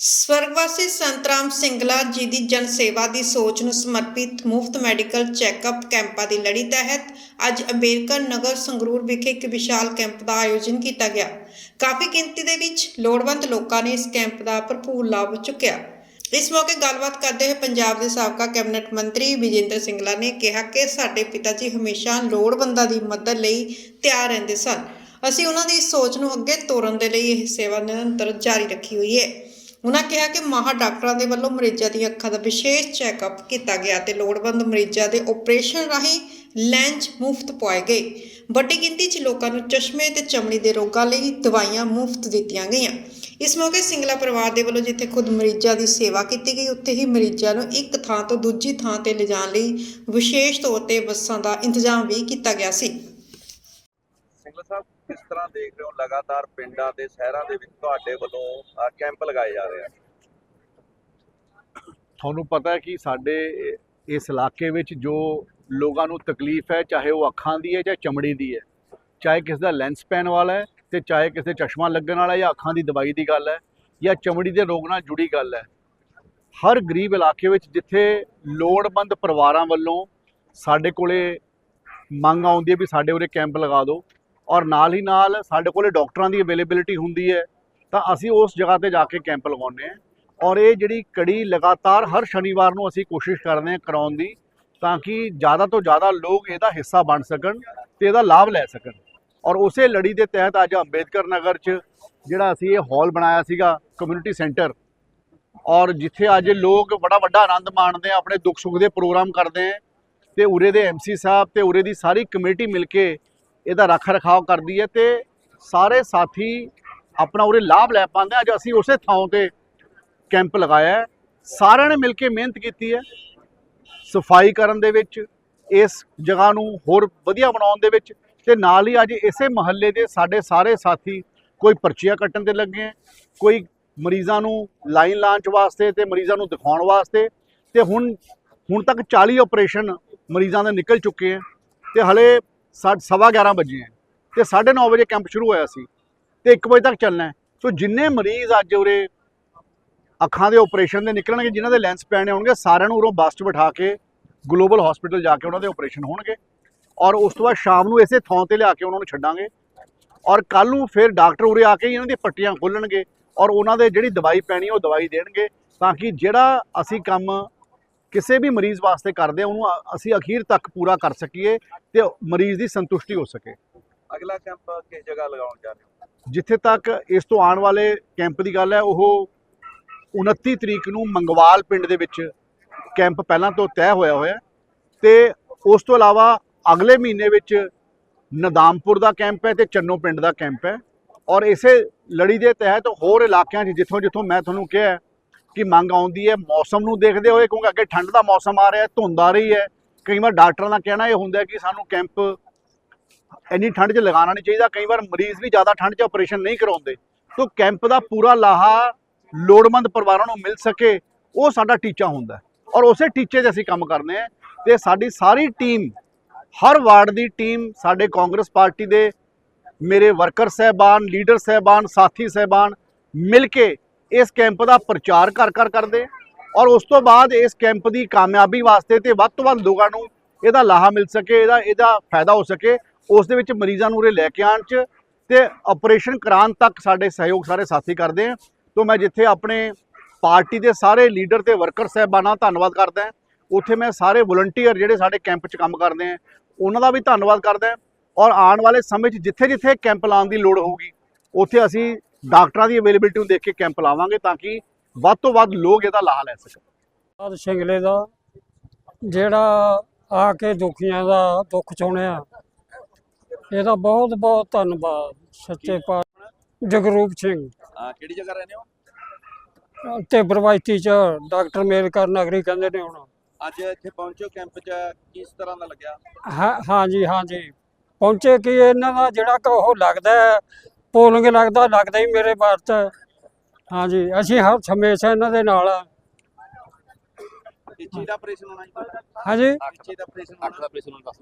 ਸਵਰਗਵਾਸੀ ਸੰਤਰਾਮ ਸਿੰਗਲਾ ਜੀ ਦੀ ਜਨ ਸੇਵਾ ਦੀ ਸੋਚ ਨੂੰ ਸਮਰਪਿਤ ਮੁਫਤ ਮੈਡੀਕਲ ਚੈੱਕਅਪ ਕੈਂਪਾਂ ਦੀ ਲੜੀ ਤਹਿਤ ਅੱਜ ਅੰਬੇਦਕਰ ਨਗਰ ਸੰਗਰੂਰ ਵਿਖੇ ਇੱਕ ਵਿਸ਼ਾਲ ਕੈਂਪ ਦਾ ਆਯੋਜਨ ਕੀਤਾ ਗਿਆ। ਕਾਫੀ ਗਿਣਤੀ ਦੇ ਵਿੱਚ ਲੋੜਵੰਦ ਲੋਕਾਂ ਨੇ ਇਸ ਕੈਂਪ ਦਾ ਭਰਪੂਰ ਲਾਭ ਚੁੱਕਿਆ। ਇਸ ਮੌਕੇ ਗੱਲਬਾਤ ਕਰਦੇ ਹੋਏ ਪੰਜਾਬ ਦੇ ਸਾਬਕਾ ਕੈਬਨਿਟ ਮੰਤਰੀ ਵਿਜੇਂਦਰ ਸਿੰਗਲਾ ਨੇ ਕਿਹਾ ਕਿ ਸਾਡੇ ਪਿਤਾ ਜੀ ਹਮੇਸ਼ਾ ਲੋੜਵੰਦਾਂ ਦੀ ਮਦਦ ਲਈ ਤਿਆਰ ਰਹਿੰਦੇ ਸਨ। ਅਸੀਂ ਉਹਨਾਂ ਦੀ ਸੋਚ ਨੂੰ ਅੱਗੇ ਤੋਰਨ ਦੇ ਲਈ ਇਹ ਸੇਵਾ ਨਿਰੰਤਰ ਜਾਰੀ ਰੱਖੀ ਹੋਈ ਹੈ। ਉਹਨਾਂ ਕਿਹਾ ਕਿ ਮਾਹਰ ਡਾਕਟਰਾਂ ਦੇ ਵੱਲੋਂ ਮਰੀਜ਼ਾਂ ਦੀਆਂ ਅੱਖਾਂ ਦਾ ਵਿਸ਼ੇਸ਼ ਚੈੱਕਅਪ ਕੀਤਾ ਗਿਆ ਤੇ ਲੋੜਵੰਦ ਮਰੀਜ਼ਾਂ ਦੇ ਆਪਰੇਸ਼ਨ ਰਾਹੀਂ ਲੈਂਜ ਮੁਫਤ ਪਵਾਏ ਗਏ। ਵੱਡੀ ਗਿਣਤੀ 'ਚ ਲੋਕਾਂ ਨੂੰ ਚਸ਼ਮੇ ਤੇ ਚਮੜੀ ਦੇ ਰੋਗਾਂ ਲਈ ਦਵਾਈਆਂ ਮੁਫਤ ਦਿੱਤੀਆਂ ਗਈਆਂ। ਇਸ ਮੌਕੇ ਸਿੰਗਲਾ ਪਰਿਵਾਰ ਦੇ ਵੱਲੋਂ ਜਿੱਥੇ ਖੁਦ ਮਰੀਜ਼ਾਂ ਦੀ ਸੇਵਾ ਕੀਤੀ ਗਈ, ਉੱਥੇ ਹੀ ਮਰੀਜ਼ਾਂ ਨੂੰ ਇੱਕ ਥਾਂ ਤੋਂ ਦੂਜੀ ਥਾਂ ਤੇ ਲਿਜਾਣ ਲਈ ਵਿਸ਼ੇਸ਼ ਤੌਰ ਤੇ ਬੱਸਾਂ ਦਾ ਇੰਤਜ਼ਾਮ ਵੀ ਕੀਤਾ ਗਿਆ ਸੀ। ਸਿੰਗਲਾ ਸਾਹਿਬ, ਕਿਸ ਤਰ੍ਹਾਂ ਦੇਖ ਰਹੇ ਹੋ ਲਗਾਤਾਰ ਪਿੰਡਾਂ ਤੇ ਸ਼ਹਿਰਾਂ ਦੇ ਵਿੱਚ ਤੁਹਾਡੇ ਵੱਲੋਂ ਕੈਂਪ ਲਗਾਏ ਜਾ ਰਹੇ ਆ? ਤੁਹਾਨੂੰ ਪਤਾ ਹੈ ਕਿ ਸਾਡੇ ਇਸ ਇਲਾਕੇ ਵਿੱਚ ਜੋ ਲੋਕਾਂ ਨੂੰ ਤਕਲੀਫ ਹੈ, ਚਾਹੇ ਉਹ ਅੱਖਾਂ ਦੀ ਹੈ ਚਾਹੇ ਚਮੜੀ ਦੀ ਹੈ, ਚਾਹੇ ਕਿਸ ਦਾ ਲੈਂਸ ਪੈਣ ਵਾਲਾ ਹੈ ਤੇ ਚਾਹੇ ਕਿਸੇ ਚਸ਼ਮਾ ਲੱਗਣ ਵਾਲਾ ਜਾਂ ਅੱਖਾਂ ਦੀ ਦਵਾਈ ਦੀ ਗੱਲ ਹੈ ਜਾਂ ਚਮੜੀ ਦੇ ਰੋਗ ਨਾਲ ਜੁੜੀ ਗੱਲ ਹੈ, ਹਰ ਗਰੀਬ ਇਲਾਕੇ ਵਿੱਚ ਜਿੱਥੇ ਲੋੜਵੰਦ ਪਰਿਵਾਰਾਂ ਵੱਲੋਂ ਸਾਡੇ ਕੋਲੇ ਮੰਗ ਆਉਂਦੀ ਹੈ ਵੀ ਸਾਡੇ ਉਰੇ ਕੈਂਪ ਲਗਾ ਦਿਓ ਔਰ ਨਾਲ ਹੀ ਨਾਲ ਸਾਡੇ ਕੋਲੇ ਡਾਕਟਰਾਂ ਦੀ ਅਵੇਲੇਬਿਲਿਟੀ ਹੁੰਦੀ ਹੈ, ਤਾਂ ਅਸੀਂ ਉਸ ਜਗ੍ਹਾ ਤੇ ਜਾ ਕੇ ਕੈਂਪ ਲਗਾਉਂਦੇ ਹਾਂ। ਔਰ ਇਹ ਜਿਹੜੀ ਕੜੀ ਲਗਾਤਾਰ ਹਰ ਸ਼ਨੀਵਾਰ ਨੂੰ ਅਸੀਂ ਕੋਸ਼ਿਸ਼ ਕਰਦੇ ਹਾਂ ਕਰਾਉਣ ਦੀ, ਤਾਂ ਕਿ ਜ਼ਿਆਦਾ ਤੋਂ ਜ਼ਿਆਦਾ ਲੋਕ ਇਹਦਾ ਹਿੱਸਾ ਬਣ ਸਕਣ ਤੇ ਇਹਦਾ ਲਾਭ ਲੈ ਸਕਣ। ਔਰ ਉਸੇ ਲੜੀ ਦੇ ਤਹਿਤ ਅੱਜ ਅੰਬੇਦਕਰ ਨਗਰ 'ਚ ਜਿਹੜਾ ਅਸੀਂ ਇਹ ਹਾਲ ਬਣਾਇਆ ਸੀਗਾ ਕਮਿਊਨਿਟੀ ਸੈਂਟਰ ਔਰ ਜਿੱਥੇ ਅੱਜ ਲੋਕ ਬੜਾ ਵੱਡਾ ਆਨੰਦ ਮਾਣਦੇ ਆ, ਆਪਣੇ ਦੁੱਖ ਸੁੱਖ ਦੇ ਪ੍ਰੋਗਰਾਮ ਕਰਦੇ ਆ, ਤੇ ਉਰੇ ਦੇ ਐਮਸੀ ਸਾਹਿਬ ਤੇ ਉਰੇ ਦੀ ਸਾਰੀ ਕਮੇਟੀ ਮਿਲ ਕੇ ਇਹਦਾ ਰੱਖ ਰਖਾਵ ਕਰਦੀ ਹੈ ਤੇ ਸਾਰੇ ਸਾਥੀ ਆਪਣਾ ਉਰੇ ਲਾਭ ਲੈ ਪਾਉਂਦੇ ਅੱਜ ਅਸੀਂ ਉਸੇ ਥਾਂ ਤੇ ਕੈਂਪ ਲਗਾਇਆ ਸਾਰਿਆਂ ਨੇ ਮਿਲ ਕੇ ਮਿਹਨਤ ਕੀਤੀ ਹੈ। ਸਫ਼ਾਈ ਕਰਨ ਦੇ ਵਿੱਚ, ਇਸ ਜਗ੍ਹਾ ਨੂੰ ਹੋਰ ਵਧੀਆ ਬਣਾਉਣ ਦੇ ਵਿੱਚ ਤੇ ਨਾਲ ਹੀ ਅੱਜ ਇਸੇ ਮਹੱਲੇ ਦੇ ਸਾਡੇ ਸਾਰੇ ਸਾਥੀ ਕੋਈ ਪਰਚੀਆਂ ਕੱਟਣ ਤੇ ਲੱਗੇ ਹੈ, ਕੋਈ ਮਰੀਜ਼ਾਂ ਨੂੰ ਲਾਈਨ ਲਾਂਚ ਵਾਸਤੇ ਤੇ ਮਰੀਜ਼ਾਂ ਨੂੰ ਦਿਖਾਉਣ ਵਾਸਤੇ ਤੇ ਹੁਣ ਹੁਣ ਤੱਕ 40 ਆਪਰੇਸ਼ਨ ਮਰੀਜ਼ਾਂ ਦੇ ਨਿਕਲ ਚੁੱਕੇ ਹੈ। ਤੇ ਹਲੇ ਸਵਾ 11 ਵਜੇ ਹੈ। ਤੇ 9:30 ਵਜੇ ਕੈਂਪ ਸ਼ੁਰੂ ਹੋਇਆ ਸੀ। ਤੇ 1 ਵਜੇ ਤੱਕ ਚੱਲਣਾ ਸੋ ਜਿੰਨੇ ਮਰੀਜ਼ ਅੱਜ ਉਰੇ ਅੱਖਾਂ ਦੇ ਆਪਰੇਸ਼ਨ ਦੇ ਨਿਕਲਣਗੇ, ਜਿਨ੍ਹਾਂ ਦੇ ਲੈਂਸ ਪੈਣੇ ਹੋਣਗੇ, ਸਾਰਿਆਂ ਨੂੰ ਉਰੋਂ ਬੱਸ 'ਚ ਬਿਠਾ ਕੇ ਗਲੋਬਲ ਹਸਪੀਟਲ ਜਾ ਕੇ ਉਹਨਾਂ ਦੇ ਆਪਰੇਸ਼ਨ ਹੋਣਗੇ। ਔਰ ਉਸ ਤੋਂ ਬਾਅਦ ਸ਼ਾਮ ਨੂੰ ਇਸੇ ਥਾਂ ਤੇ ਲਿਆ ਕੇ ਉਹਨਾਂ ਨੂੰ ਛੱਡਾਂਗੇ। ਔਰ ਕੱਲ ਨੂੰ ਫਿਰ ਡਾਕਟਰ ਉਰੇ ਆ ਕੇ ਹੀ ਇਹਨਾਂ ਦੀਆਂ ਪੱਟੀਆਂ ਖੋਲਣਗੇ ਔਰ ਉਹਨਾਂ ਦੇ ਜਿਹੜੀ ਦਵਾਈ ਪੈਣੀ ਉਹ ਦਵਾਈ ਦੇਣਗੇ। ਤਾਂ ਕਿ ਜਿਹੜਾ ਅਸੀਂ ਕੰਮ ਕਿਸੇ ਵੀ ਮਰੀਜ਼ ਵਾਸਤੇ ਕਰਦੇ ਹਾਂ ਉਹਨੂੰ ਅਸੀਂ ਅਖੀਰ ਤੱਕ ਪੂਰਾ ਕਰ ਸਕੀਏ ਤੇ ਮਰੀਜ਼ ਦੀ ਸੰਤੁਸ਼ਟੀ ਹੋ ਸਕੇ। ਅਗਲਾ ਕੈਂਪ ਕਿਸ ਜਗ੍ਹਾ ਲਗਾਉਣ ਜਾ ਰਹੇ ਹੋ? ਜਿੱਥੇ ਤੱਕ ਇਸ ਤੋਂ ਆਉਣ ਵਾਲੇ ਕੈਂਪ ਦੀ ਗੱਲ ਹੈ ਉਹ 29 ਤਰੀਕ ਨੂੰ ਮੰਗਵਾਲ ਪਿੰਡ ਦੇ ਵਿੱਚ ਕੈਂਪ ਪਹਿਲਾਂ ਤੋਂ ਤੈਅ ਹੋਇਆ ਹੋਇਆ ਤੇ ਉਸ ਤੋਂ ਇਲਾਵਾ ਅਗਲੇ ਮਹੀਨੇ ਵਿੱਚ ਨਦਾਮਪੁਰ ਦਾ ਕੈਂਪ ਹੈ ਤੇ ਚੰਨੋ ਪਿੰਡ ਦਾ ਕੈਂਪ ਹੈ। ਔਰ ਇਸੇ ਲੜੀ ਦੇ ਤਹਿਤ ਹੋਰ ਇਲਾਕਿਆਂ 'ਚ ਜਿੱਥੋਂ ਜਿੱਥੋਂ ਮੈਂ ਤੁਹਾਨੂੰ ਕਿਹਾ ਕਿ ਮੰਗ ਆਉਂਦੀ ਹੈ, ਮੌਸਮ ਨੂੰ ਦੇਖਦੇ ਹੋਏ, ਕਿਉਂਕਿ ਅੱਗੇ ਠੰਡ ਦਾ ਮੌਸਮ ਆ ਰਿਹਾ ਹੈ, ਧੁੰਦ ਆ ਰਹੀ ਹੈ, ਕਈ ਵਾਰ ਡਾਕਟਰਾਂ ਦਾ ਕਹਿਣਾ ਇਹ ਹੁੰਦਾ ਕਿ ਸਾਨੂੰ ਕੈਂਪ ਇੰਨੀ ਠੰਡ 'ਚ ਲਗਾਉਣਾ ਨਹੀਂ ਚਾਹੀਦਾ, ਕਈ ਵਾਰ ਮਰੀਜ਼ ਵੀ ਜ਼ਿਆਦਾ ਠੰਡ 'ਚ ਆਪਰੇਸ਼ਨ ਨਹੀਂ ਕਰਾਉਂਦੇ। ਸੋ ਕੈਂਪ ਦਾ ਪੂਰਾ ਲਾਹਾ ਲੋੜਵੰਦ ਪਰਿਵਾਰਾਂ ਨੂੰ ਮਿਲ ਸਕੇ, ਉਹ ਸਾਡਾ ਟੀਚਾ ਹੁੰਦਾ ਔਰ ਉਸੇ ਟੀਚੇ 'ਤੇ ਅਸੀਂ ਕੰਮ ਕਰਨੇ ਆ ਤੇ ਸਾਡੀ ਸਾਰੀ ਟੀਮ, ਹਰ ਵਾਰਡ ਦੀ ਟੀਮ, ਸਾਡੇ ਕਾਂਗਰਸ ਪਾਰਟੀ ਦੇ ਮੇਰੇ ਵਰਕਰ ਸਹਿਬਾਨ, ਲੀਡਰ ਸਹਿਬਾਨ, ਸਾਥੀ ਸਹਿਬਾਨ ਮਿਲ ਕੇ ਇਸ ਕੈਂਪ ਦਾ ਪ੍ਰਚਾਰ ਕਰ ਕਰ ਕਰਦੇ ਔਰ ਉਸ ਤੋਂ ਬਾਅਦ ਇਸ ਕੈਂਪ ਦੀ ਕਾਮਯਾਬੀ ਵਾਸਤੇ ਤੇ ਵੱਧ ਤੋਂ ਵੱਧ ਲੋਕਾਂ ਨੂੰ ਇਹਦਾ ਲਾਹਾ ਮਿਲ ਸਕੇ, ਇਹਦਾ ਇਹਦਾ ਫਾਇਦਾ ਹੋ ਸਕੇ, ਉਸ ਦੇ ਵਿੱਚ ਮਰੀਜ਼ਾਂ ਨੂੰ ਉਰੇ ਲੈ ਕੇ ਆਉਣ ਚ ਤੇ ਆਪਰੇਸ਼ਨ ਕਰਾਉਣ ਤੱਕ ਸਾਡੇ ਸਹਿਯੋਗ ਸਾਰੇ ਸਾਥੀ ਕਰਦੇ ਆ। ਤੋਂ ਮੈਂ ਜਿੱਥੇ ਆਪਣੇ ਪਾਰਟੀ ਦੇ ਸਾਰੇ ਲੀਡਰ ਤੇ ਵਰਕਰ ਸਹਿਬਾਨਾਂ ਦਾ ਧੰਨਵਾਦ ਕਰਦਾ ਹਾਂ, ਉੱਥੇ ਮੈਂ ਸਾਰੇ ਵਲੰਟੀਅਰ ਜਿਹੜੇ ਸਾਡੇ ਕੈਂਪ 'ਚ ਕੰਮ ਕਰਦੇ ਆ, ਉਹਨਾਂ ਦਾ ਵੀ ਧੰਨਵਾਦ ਕਰਦਾ ਔਰ ਆਉਣ ਵਾਲੇ ਸਮੇਂ 'ਚ ਜਿੱਥੇ ਜਿੱਥੇ ਕੈਂਪ ਲਾਉਣ ਦੀ ਲੋੜ ਹੋਊਗੀ, ਉੱਥੇ ਅਸੀਂ ਡਾਕਟਰਾਂ ਦੀ ਅਵੇਲੇਬਿਲਟੀ ਨੂੰ ਦੇਖ ਕੇ ਕੈਂਪ ਲਾਵਾਂਗੇ ਤਾਂ ਕਿ ਵੱਧ ਤੋਂ ਵੱਧ ਲੋਕ ਇਹਦਾ ਲਾਹਾ ਲੈ ਸਕਣ। ਆਦ ਸਿੰਗਲੇ ਦਾ ਜਿਹੜਾ ਆ ਕੇ ਦੁਖੀਆਂ ਦਾ ਦੁੱਖ ਚੁਣਿਆ ਇਹਦਾ ਬਹੁਤ ਬਹੁਤ ਧੰਨਵਾਦ ਸੱਚੇ ਪਾਤਸ਼ਾਹ ਜਗਰੂਪ ਸਿੰਘ। ਅਹ, ਕਿਹੜੀ ਜਗ੍ਹਾ ਰਹਿੰਦੇ ਹੋ? ਤੇ ਬਰਵਾਇਤੀ ਚ ਡਾਕਟਰ ਮੇਲਕਰ ਨਗਰੀ ਕਹਿੰਦੇ ਨੇ ਹੁਣ। ਅੱਜ ਇੱਥੇ ਪਹੁੰਚੋ ਕੈਂਪ 'ਚ ਕਿਸ ਤਰ੍ਹਾਂ ਦਾ ਲੱਗਿਆ? ਹਾਂ ਹਾਂਜੀ ਹਾਂਜੀ। ਪਹੁੰਚੇ ਕਿ ਇਹਨਾਂ ਦਾ ਜਿਹੜਾ ਕਿ ਉਹ ਲੱਗਦਾ ਹੈ, ਪੋਲਿੰਗ ਲੱਗਦਾ ਲੱਗਦਾ ਹੀ ਮੇਰੇ ਵਾਸਤੇ ਹਾਂਜੀ ਅਸੀਂ ਹਰ ਹਮੇਸ਼ਾ ਇਹਨਾਂ ਦੇ ਨਾਲ ਆ। ਇੱਛੇ ਦਾ ਆਪਰੇਸ਼ਨ ਹੋਣਾ ਜੀ। ਹਾਂਜੀ? ਇੱਛੇ ਦਾ ਆਪਰੇਸ਼ਨ ਹੋਣਾ। ਅੱਖ ਦਾ ਆਪਰੇਸ਼ਨ ਹੋਣਾ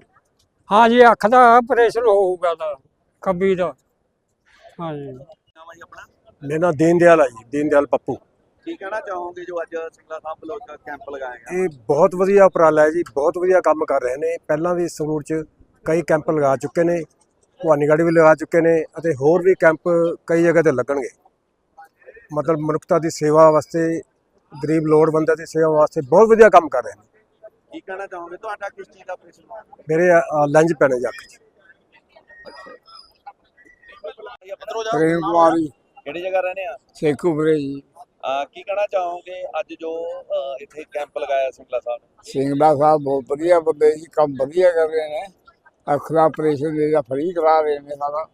ਹਾਂਜੀ ਅੱਖ ਦਾ ਆਪਰੇਸ਼ਨ ਹੋਊਗਾ ਦਾ ਖੱਬੀ ਦਾ। ਹਾਂਜੀ। ਨਾਮ ਜੀ ਆਪਣਾ? ਮੇਰਾ ਨਾਮ ਦੀਨ ਦਿਆਲ ਹੈ ਜੀ ਦੀਨ ਦਿਆਲ ਪੱਪੂ। ਕੀ ਕਹਿਣਾ ਚਾਹੋਗੇ ਜੋ ਅੱਜ ਸਿੰਗਲਾ ਸਾਹਿਬ ਵੱਲੋਂ ਇੱਕ ਕੈਂਪ ਲਗਾਇਆ ਗਿਆ? ਇਹ ਬਹੁਤ ਵਧੀਆ ਉਪਰਾਲਾ ਹੈ ਜੀ ਬਹੁਤ ਵਧੀਆ ਕੰਮ ਕਰ ਰਹੇ ਨੇ। ਪਹਿਲਾਂ ਵੀ ਸੰਗਰੂਰ 'ਚ ਕਈ ਕੈਂਪ ਲਗਾ ਚੁੱਕੇ ਨੇ। ਭਵਾਨੀਗੜ੍ਹ ਵੀ ਲਗਾ ਚੁੱਕੇ ਨੇ ਅਤੇ ਹੋਰ ਵੀ ਕੈਂਪ ਕਈ ਜਗ੍ਹਾ ਤੇ ਲੱਗਣਗੇ। ਮਤਲਬ ਮਨੁੱਖਤਾ ਦੀ ਸੇਵਾ ਵਾਸਤੇ ਗਰੀਬ ਲੋੜਵੰਦਾਂ ਦੀ ਸੇਵਾ ਵਾਸਤੇ ਬਹੁਤ ਵਧੀਆ ਕੰਮ ਕਰ ਰਹੇ ਨੇ। ਕੀ ਕਹਿਣਾ ਚਾਹੋਗੇ? ਤੁਹਾਡਾ ਕਿਸ ਚੀਜ਼ ਦਾ ਆਪਰੇਸ਼ਨ ਮੇਰੇ ਲੈਂਜ ਪੈਣੇ ਜੱਕ 'ਚ। ਪ੍ਰੇਮ ਕੁਮਾਰੀ ਕਿਹੜੀ ਜਗ੍ਹਾ ਰਹਿੰਦੇ ਆ? ਸੇਖੂਪੁਰੇ ਜੀ। ਅਹ ਕੀ ਕਹਿਣਾ ਚਾਹੋਗੇ ਅੱਜ ਜੋ ਇੱਥੇ ਕੈਂਪ ਲਗਾਇਆ ਸਿੰਗਲਾ ਸਾਹਿਬ ਨੇ? ਸਿੰਘਲਾ ਸਾਹਿਬ ਬਹੁਤ ਵਧੀਆ ਬੰਦੇ ਜੀ ਕੰਮ ਵਧੀਆ ਕਰ ਰਹੇ ਨੇ। ਅੱਖ ਦਾ ਆਪਰੇਸ਼ਨ ਜਿਹੜਾ ਫਰੀ ਕਰਾ ਰਹੇ ਨੇ ਸਾਰਾ